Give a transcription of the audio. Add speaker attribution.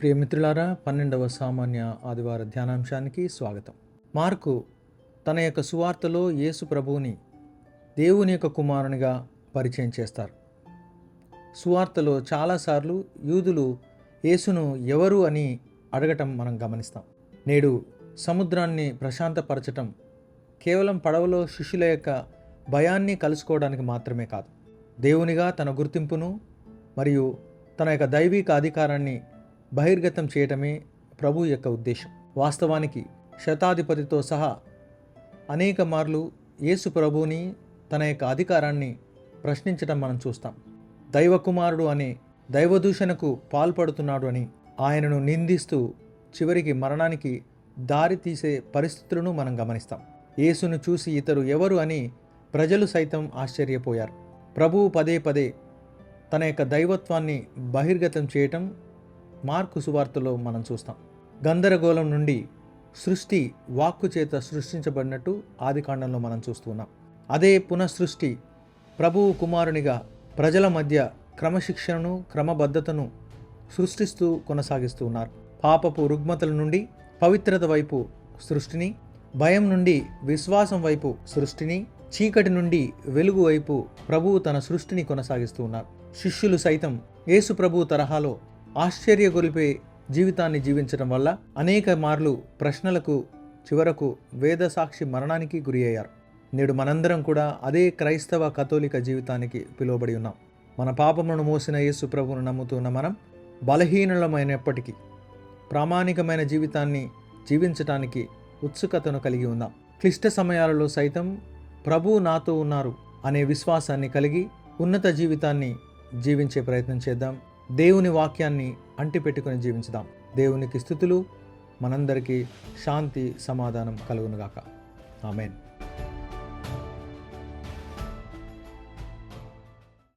Speaker 1: ప్రియమిత్రులారా పన్నెండవ సామాన్య ఆదివార ధ్యానాంశానికి స్వాగతం. మార్కు తన యొక్క సువార్తలో యేసు ప్రభువుని దేవుని యొక్క కుమారునిగా పరిచయం చేస్తారు. సువార్తలో చాలాసార్లు యూదులు యేసును ఎవరు అని అడగటం మనం గమనిస్తాం. నేడు సముద్రాన్ని ప్రశాంతపరచటం కేవలం పడవలో శిష్యుల యొక్క భయాన్ని కలుసుకోవడానికి మాత్రమే కాదు. దేవునిగా తన గుర్తింపును మరియు తన యొక్క దైవిక అధికారాన్ని బహిర్గతం చేయటమే ప్రభు యొక్క ఉద్దేశం. వాస్తవానికి శతాధిపతితో సహా అనేక మార్లు యేసు ప్రభువుని తన యొక్క అధికారాన్ని ప్రశ్నించటం మనం చూస్తాం. దైవ కుమారుడు అనే దైవదూషణకు పాల్పడుతున్నాడు అని ఆయనను నిందిస్తూ చివరికి మరణానికి దారి తీసే పరిస్థితులను మనం గమనిస్తాం. యేసును చూసి ఇతరు ఎవరు అని ప్రజలు సైతం ఆశ్చర్యపోయారు. ప్రభువు పదే పదే తన యొక్క దైవత్వాన్ని బహిర్గతం చేయటం మార్కు సువార్తలో మనం చూస్తాం. గందరగోళం నుండి సృష్టి వాక్కు చేత సృష్టించబడినట్టు ఆదికాండంలో మనం చూస్తున్నాం అదే పునఃసృష్టి ప్రభువు కుమారునిగా ప్రజల మధ్య క్రమశిక్షణను క్రమబద్ధతను సృష్టిస్తూ కొనసాగిస్తూ ఉన్నారు. పాపపు రుగ్మతల నుండి పవిత్రత వైపు సృష్టిని భయం నుండి విశ్వాసం వైపు సృష్టిని చీకటి నుండి వెలుగు వైపు ప్రభువు తన సృష్టిని కొనసాగిస్తూ ఉన్నారు. శిష్యులు సైతం యేసు ప్రభువు తరహాలో ఆశ్చర్యగొలిపే జీవితాన్ని జీవించడం వల్ల అనేక మార్లు ప్రశ్నలకు చివరకు వేద సాక్షి మరణానికి గురి అయ్యారు. నేడు మనందరం కూడా అదే క్రైస్తవ కథోలిక జీవితానికి పిలువబడి ఉన్నాం. మన పాపమును మోసిన యేసు ప్రభువును నమ్ముతున్న మనం బలహీనులమైనప్పటికీ ప్రామాణికమైన జీవితాన్ని జీవించటానికి ఉత్సుకతను కలిగి ఉందాం క్లిష్ట సమయాలలో సైతం ప్రభువు నాతో ఉన్నారు అనే విశ్వాసాన్ని కలిగి ఉన్నత జీవితాన్ని జీవించే ప్రయత్నం చేద్దాం. దేవుని వాక్యాన్ని అంటిపెట్టుకొని జీవించుదాం. దేవునికి స్థుతులు మనందరికీ శాంతి సమాధానం కలుగునుగాక. ఆమెన్.